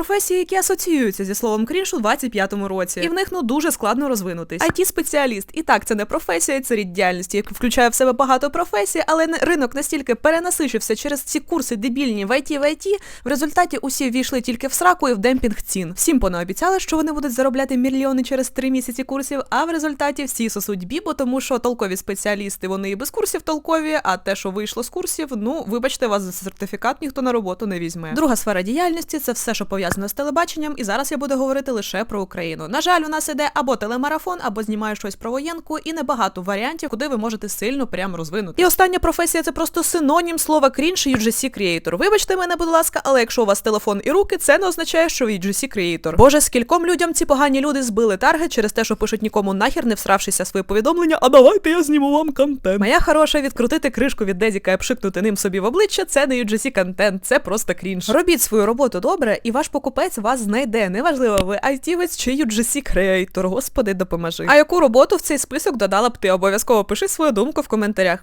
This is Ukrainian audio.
професії, які асоціюються зі словом крінж у 25-му році, і в них ну дуже складно розвинутись. it спеціаліст і так це не професія, це рід діяльності, яка включає в себе багато професій, але ринок настільки перенасичився через ці курси дебільні в IT в IT, в результаті усі війшли тільки в сраку і в демпінг цін. Всім понаобіцяли, що вони будуть заробляти мільйони через три місяці курсів, а в результаті всі сосуть бібо, тому що толкові спеціалісти вони і без курсів толкові, а те, що вийшло з курсів, ну вибачте, вас за сертифікат ніхто на роботу не візьме. Друга сфера діяльності це все, що пов'язано з телебаченням, і зараз я буду говорити лише про Україну. На жаль, у нас іде або телемарафон, або знімаю щось про воєнку, і небагато варіантів, куди ви можете сильно прям розвинути. І остання професія це просто синонім слова крінж і UGC Creator. Вибачте мене, будь ласка, але якщо у вас телефон і руки, це не означає, що ви UGC Creator. Боже, скільком людям ці погані люди збили таргет через те, що пишуть нікому нахер, не всравшися свої повідомлення. А давайте я зніму вам контент. Моя хороша відкрутити кришку від дедіка і пшикнути ним собі в обличчя. Це не UGC контент, це просто крінж. Робіть свою роботу добре, і ваш покупець вас знайде. Неважливо, ви айтівець чи UGC Creator. Господи, допоможи. А яку роботу в цей список додала б ти? Обов'язково пиши свою думку в коментарях.